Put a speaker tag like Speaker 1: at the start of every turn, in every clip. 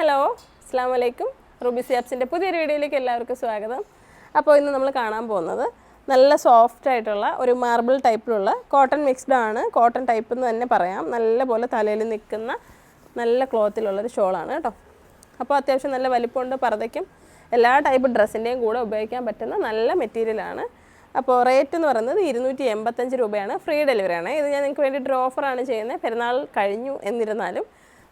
Speaker 1: Hello അസ്സാം വലൈക്കും Ruby സിയാപ്സിന്റെ പുതിയൊരു വീഡിയോയിലേക്ക് എല്ലാവർക്കും സ്വാഗതം. അപ്പോൾ ഇന്ന് നമ്മൾ കാണാൻ പോകുന്നത് നല്ല സോഫ്റ്റ് ആയിട്ടുള്ള ഒരു മാർബിൾ ടൈപ്പിലുള്ള കോട്ടൺ മിക്സ്ഡ് ആണ്. കോട്ടൺ ടൈപ്പ് എന്ന് തന്നെ പറയാം. നല്ല പോലെ തലയിൽ നിൽക്കുന്ന നല്ല ക്ലോത്തിലുള്ളൊരു ഷോളാണ് കേട്ടോ. അപ്പോൾ അത്യാവശ്യം നല്ല വലിപ്പമുണ്ട് പർദ്ദയ്ക്കും എല്ലാ ടൈപ്പ് ഡ്രസ്സിന്റെയും കൂടെ ഉപയോഗിക്കാൻ പറ്റുന്ന നല്ല മെറ്റീരിയലാണ് അപ്പോൾ റേറ്റ് എന്ന് പറയുന്നത് ഇരുന്നൂറ്റി എൺപത്തഞ്ച് രൂപയാണ് ഫ്രീ ഡെലിവറിയാണ് ഇത് ഞാൻ നിങ്ങൾക്ക് വേണ്ടിയിട്ട് ഒരു ഓഫറാണ് ചെയ്യുന്നത്. പെരുന്നാൾ കഴിഞ്ഞു എന്നിരുന്നാലും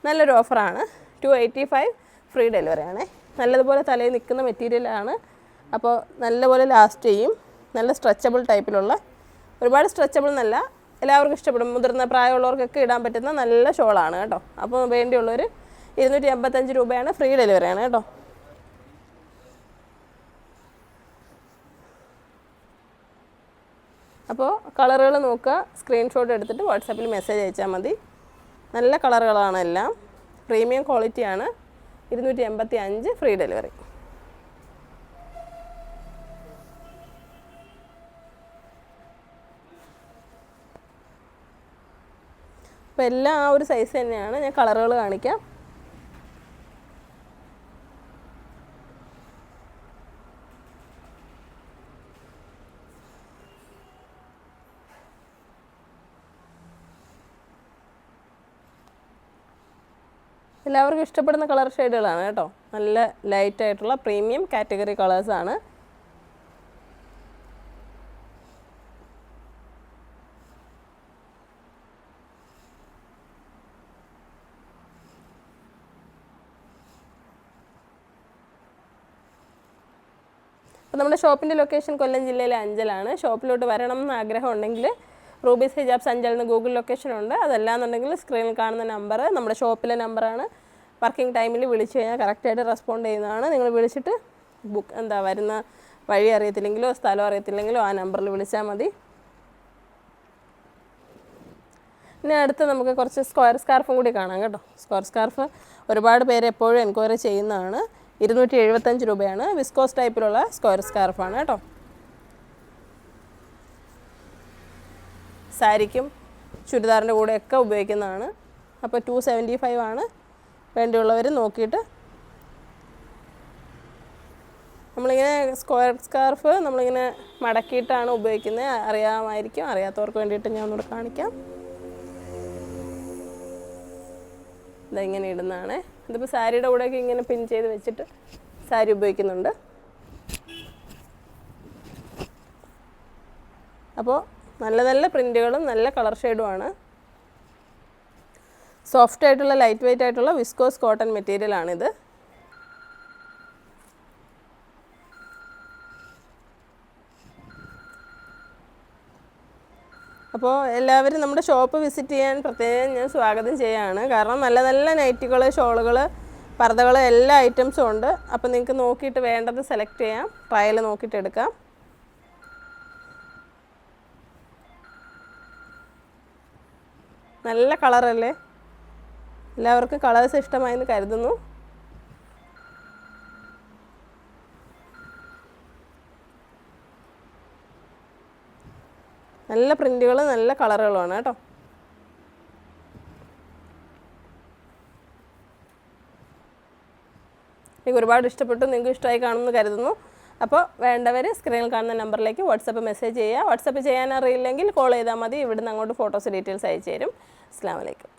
Speaker 1: നല്ലൊരു ഓഫറാണ് two eighty five free delivery ഡെലിവറിയാണ് നല്ലതുപോലെ തലയിൽ നിൽക്കുന്ന മെറ്റീരിയലാണ് അപ്പോൾ നല്ലപോലെ ലാസ്റ്റ് ചെയ്യും. നല്ല സ്ട്രെച്ചബിൾ ടൈപ്പിലുള്ള ഒരുപാട് സ്ട്രെച്ചബിൾ എന്നല്ല എല്ലാവർക്കും ഇഷ്ടപ്പെടും. മുതിർന്ന പ്രായമുള്ളവർക്കൊക്കെ ഇടാൻ പറ്റുന്ന നല്ല ഷോളാണ് കേട്ടോ. അപ്പോൾ വേണ്ടിയുള്ളവർ ഇരുന്നൂറ്റി അമ്പത്തഞ്ച് രൂപയാണ് ഫ്രീ ഡെലിവറി ആണ് കേട്ടോ. അപ്പോൾ കളറുകൾ നോക്കുക. സ്ക്രീൻഷോട്ട് എടുത്തിട്ട് വാട്സാപ്പിൽ മെസ്സേജ് അയച്ചാൽ മതി. നല്ല കളറുകളാണ് എല്ലാം. പ്രീമിയം ക്വാളിറ്റിയാണ് ഇരുന്നൂറ്റി എൺപത്തി അഞ്ച് ഫ്രീ ഡെലിവറി. അപ്പോൾ എല്ലാം ആ ഒരു സൈസ് തന്നെയാണ്. ഞാൻ കളറുകൾ കാണിക്കാം. എല്ലാവർക്കും ഇഷ്ടപ്പെടുന്ന കളർ ഷെയ്ഡുകളാണ് കേട്ടോ. നല്ല ലൈറ്റ് ആയിട്ടുള്ള പ്രീമിയം കാറ്റഗറി കളേഴ്സാണ് അപ്പോൾ നമ്മുടെ ഷോപ്പിന്റെ ലൊക്കേഷൻ കൊല്ലം ജില്ലയിലെ അഞ്ചലാണ്. ഷോപ്പിലോട്ട് വരണം എന്ന് ആഗ്രഹം ഉണ്ടെങ്കിൽ റൂബീസ് ഹിജാബ് സഞ്ചൽ എന്ന് ഗൂഗിൾ ലൊക്കേഷൻ ഉണ്ട്. അതല്ലാന്നുണ്ടെങ്കിൽ സ്ക്രീനിൽ കാണുന്ന നമ്പർ നമ്മുടെ ഷോപ്പിലെ നമ്പറാണ് വർക്കിംഗ് ടൈമിൽ വിളിച്ചു കഴിഞ്ഞാൽ കറക്റ്റായിട്ട് റെസ്പോണ്ട് ചെയ്യുന്നതാണ്. നിങ്ങൾ വിളിച്ചിട്ട് ബുക്ക് എന്താ വരുന്ന വഴി അറിയത്തില്ലെങ്കിലോ സ്ഥലം അറിയത്തില്ലെങ്കിലോ ആ നമ്പറിൽ വിളിച്ചാൽ മതി. ഇനി അടുത്ത് നമുക്ക് കുറച്ച് സ്ക്വയർ സ്കാർഫും കൂടി കാണാം കേട്ടോ. സ്ക്വയർ സ്കാർഫ് ഒരുപാട് പേര് എപ്പോഴും എൻക്വയറി ചെയ്യുന്നതാണ്. ഇരുന്നൂറ്റി എഴുപത്തഞ്ച് രൂപയാണ്. വിസ്കോസ് ടൈപ്പിലുള്ള സ്ക്വയർ സ്കാർഫാണ് കേട്ടോ. സാരിക്കും ചുരിദാറിന്റെ കൂടെയൊക്കെ ഉപയോഗിക്കുന്നതാണ്. അപ്പോൾ ടു സെവന്റി ഫൈവ് ആണ് വേണ്ടിയുള്ളവർ നോക്കിയിട്ട്. നമ്മളിങ്ങനെ സ്ക്വയർ സ്കാർഫ് നമ്മളിങ്ങനെ മടക്കിയിട്ടാണ് ഉപയോഗിക്കുന്നത്. അറിയാമായിരിക്കും. അറിയാത്തവർക്ക് വേണ്ടിയിട്ട് ഞാൻ ഒന്നുകൂടെ കാണിക്കാം. ഇതെങ്ങനെ ഇടുന്നതാണ്. ഇതിപ്പോൾ സാരിയുടെ കൂടെയൊക്കെ ഇങ്ങനെ പിൻ ചെയ്ത് വെച്ചിട്ട് സാരി ഉപയോഗിക്കുന്നുണ്ട്. അപ്പോൾ നല്ല നല്ല പ്രിന്റുകളും നല്ല കളർ ഷെയ്ഡുമാണ്. സോഫ്റ്റ് ആയിട്ടുള്ള ലൈറ്റ് വെയിറ്റ് ആയിട്ടുള്ള വിസ്കോസ് കോട്ടൺ മെറ്റീരിയലാണിത് അപ്പോൾ എല്ലാവരും നമ്മുടെ ഷോപ്പ് വിസിറ്റ് ചെയ്യാൻ പ്രത്യേകം ഞാൻ സ്വാഗതം ചെയ്യുകയാണ് കാരണം നല്ല നല്ല നൈറ്റുകൾ ഷോളുകൾ പർദ്ദകൾ എല്ലാ ഐറ്റംസും ഉണ്ട്. അപ്പോൾ നിങ്ങൾക്ക് നോക്കിയിട്ട് വേണ്ടത് സെലക്ട് ചെയ്യാം. ട്രയൽ നോക്കിയിട്ട് എടുക്കാം. നല്ല കളറല്ലേ? എല്ലാവർക്കും കളേഴ്സ് ഇഷ്ടമായെന്ന് കരുതുന്നു. നല്ല പ്രിന്റുകൾ നല്ല കളറുകളുമാണ് കേട്ടോ. എനിക്ക് ഒരുപാട് ഇഷ്ടപ്പെട്ടു. നിങ്ങൾക്ക് ഇഷ്ടമായി കാണുമെന്ന് കരുതുന്നു. അപ്പോൾ വേണ്ടവർ സ്ക്രീനിൽ കാണുന്ന നമ്പറിലേക്ക് വാട്സപ്പ് മെസ്സേജ് ചെയ്യുക. വാട്സപ്പ് ചെയ്യാൻ അറിയില്ലെങ്കിൽ കോൾ ചെയ്താൽ മതി. ഇവിടുന്ന് അങ്ങോട്ട് ഫോട്ടോസ് ഡീറ്റെയിൽസ് അയച്ചു തരും. അസ്സാം വലൈക്കും